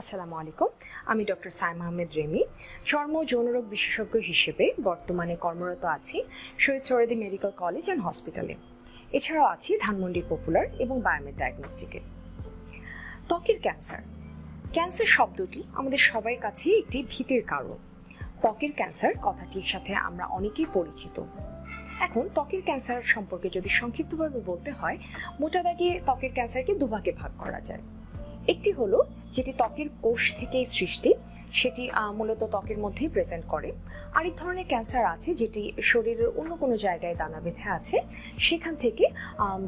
আসসালামু আলাইকুম। আমি ডক্টর সাইম আহমেদ রেমি, চর্ম যৌনরোগ বিশেষজ্ঞ হিসেবে বর্তমানে কর্মরত আছি Shaheed Suhrawardy medical college and হসপিটালে। এছাড়াও আছি ধানমন্ডি পপুলার এবং বায়োমেড ডায়াগনস্টিকে। ত্বকের ক্যান্সার। ক্যান্সার শব্দটি আমাদের সবার কাছে একটি ভীতির কারণ। ত্বকের ক্যান্সার কথাটির সাথে আমরা অনেকেই পরিচিত। এখন ত্বকের ক্যান্সার সম্পর্কে যদি সংক্ষিপ্তভাবে বলতে হয়, মোটা দাগে ত্বকের ক্যান্সারকে দুভাগে ভাগ করা যায়। একটি হলো যেটি ত্বকের কোষ থেকেই সৃষ্টি, সেটি মূলত ত্বকের মধ্যেই প্রেজেন্ট করে। আরেক ধরনের ক্যান্সার আছে যেটি শরীরের অন্য কোনো জায়গায় দানা বেঁধে আছে, সেখান থেকে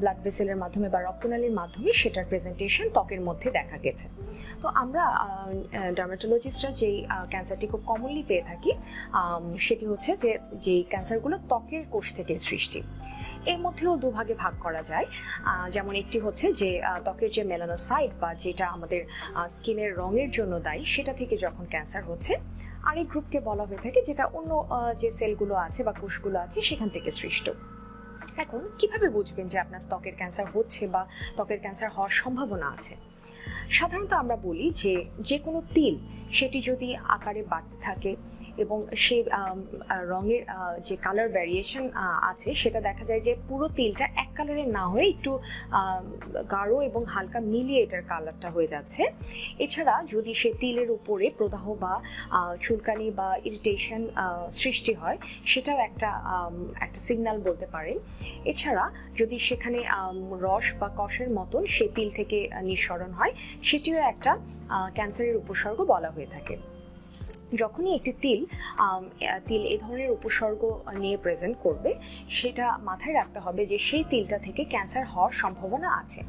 ব্লাড ভেসেলের মাধ্যমে বা রক্তনালীর মাধ্যমে সেটার প্রেজেন্টেশন ত্বকের মধ্যে দেখা গেছে। তো আমরা ডার্মাটোলজিস্টরা যেই ক্যান্সারটি খুব কমনলি পেয়ে থাকি সেটি হচ্ছে যে, যেই ক্যান্সারগুলো ত্বকের কোষ থেকে সৃষ্টি। এর মধ্যেও দুভাগে ভাগ করা যায়। যেমন একটি হচ্ছে যে ত্বকের যে মেলানোসাইট বা যেটা আমাদের স্কিনের রঙের জন্য দায়ী, সেটা থেকে যখন ক্যান্সার হচ্ছে, আরেক গ্রুপকে বলা হয়ে থাকে যেটা অন্য যে সেলগুলো আছে বা কোষগুলো আছে, সেখান থেকে সৃষ্ট। এখন কীভাবে বুঝবেন যে আপনার ত্বকের ক্যান্সার হচ্ছে বা ত্বকের ক্যান্সার হওয়ার সম্ভাবনা আছে? সাধারণত আমরা বলি যে যে কোনো তিল, সেটি যদি আকারে বাড়তে থাকে এবং সেই রঙের যে কালার ভ্যারিয়েশন আছে, সেটা দেখা যায় যে পুরো তিলটা এক কালারের না হয়ে একটু গাঢ় এবং হালকা মিলিয়ে এটার কালারটা হয়ে যাচ্ছে। এছাড়া যদি সে তিলের উপরে প্রদাহ বা চুলকানি বা ইরিটেশন সৃষ্টি হয়, সেটাও একটা একটা সিগন্যাল বলতে পারেন এছাড়া যদি সেখানে রস বা কষের মতন সে তিল থেকে নিঃসরণ হয় সেটিও একটা ক্যান্সারের উপসর্গ বলা হয়ে থাকে। যখনই একটি তিল তিল এ ধরনের উপসর্গ নিয়ে প্রেজেন্ট করবে, সেটা মাথায় রাখতে হবে যে সেই তিলটা থেকে ক্যান্সার হওয়ার সম্ভাবনা আছে।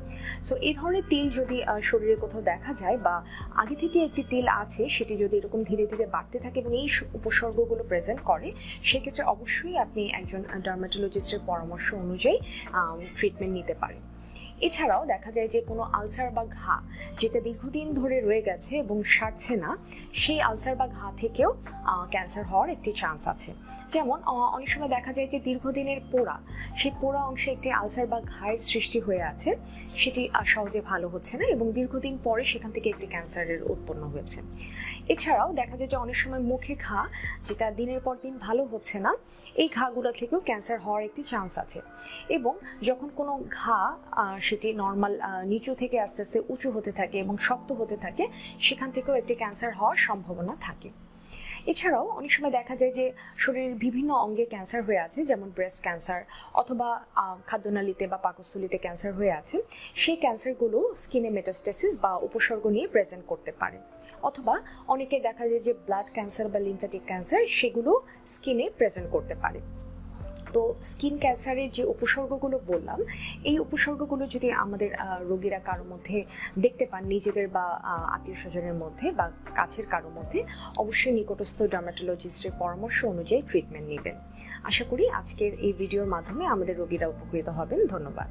সো এই ধরনের তিল যদি শরীরে কোথাও দেখা যায় বা আগে থেকে একটি তিল আছে, সেটি যদি এরকম ধীরে ধীরে বাড়তে থাকে এবং এই উপসর্গগুলো প্রেজেন্ট করে, সেক্ষেত্রে অবশ্যই আপনি একজন ডার্মাটোলজিস্টের পরামর্শ অনুযায়ী ট্রিটমেন্ট নিতে পারেন। এছাড়াও দেখা যায় যে কোনো আলসার বা ঘা যেটা দীর্ঘদিন ধরে রয়ে গেছে এবং সারছে না, সেই আলসার বা ঘা থেকেও ক্যান্সার হওয়ার একটি চান্স আছে। যেমন অনেক সময় দেখা যায় যে দীর্ঘদিনের পোড়া, সেই পোড়া অংশে একটি আলসার বা ঘায়ের সৃষ্টি হয়ে আছে, সেটি সহজে ভালো হচ্ছে না এবং দীর্ঘদিন পরে সেখান থেকে একটি ক্যান্সারের উৎপন্ন হয়েছে। এছাড়াও দেখা যায় যে অনেক সময় মুখে ঘা, যেটা দিনের পর দিন ভালো হচ্ছে না, এই ঘাগুলো থেকেও ক্যান্সার হওয়ার একটি চান্স আছে। এবং যখন কোনো ঘা সেটি নর্মাল নিচু থেকে আস্তে আস্তে উঁচু হতে থাকে এবং শক্ত হতে থাকে, সেখান থেকেও একটি ক্যান্সার হওয়ার সম্ভাবনা থাকে। এছাড়াও অনেক সময় দেখা যায় যে শরীরের বিভিন্ন অঙ্গে ক্যান্সার হয়ে আছে, যেমন ব্রেস্ট ক্যান্সার অথবা খাদ্যনালীতে বা পাকস্থলীতে ক্যান্সার হয়ে আছে, সেই ক্যান্সারগুলো স্কিনে মেটাস্টেসিস বা উপসর্গ নিয়ে প্রেজেন্ট করতে পারে। অথবা অনেকে দেখা যায় যে ব্লাড ক্যান্সার বা লিম্ফ্যাটিক ক্যান্সার সেগুলো স্কিনে প্রেজেন্ট করতে পারে। তো স্কিন ক্যান্সারের যে উপসর্গগুলো বললাম, এই উপসর্গগুলো যদি আমাদের রোগীরা কারও মধ্যে দেখতে পান, নিজেদের বা আত্মীয় স্বজনের মধ্যে বা কাছের কারও মধ্যে, অবশ্যই নিকটস্থ ডার্মাটোলজিস্টের পরামর্শ অনুযায়ী ট্রিটমেন্ট নেবেন। আশা করি আজকের এই ভিডিওর মাধ্যমে আমাদের রোগীরা উপকৃত হবেন। ধন্যবাদ।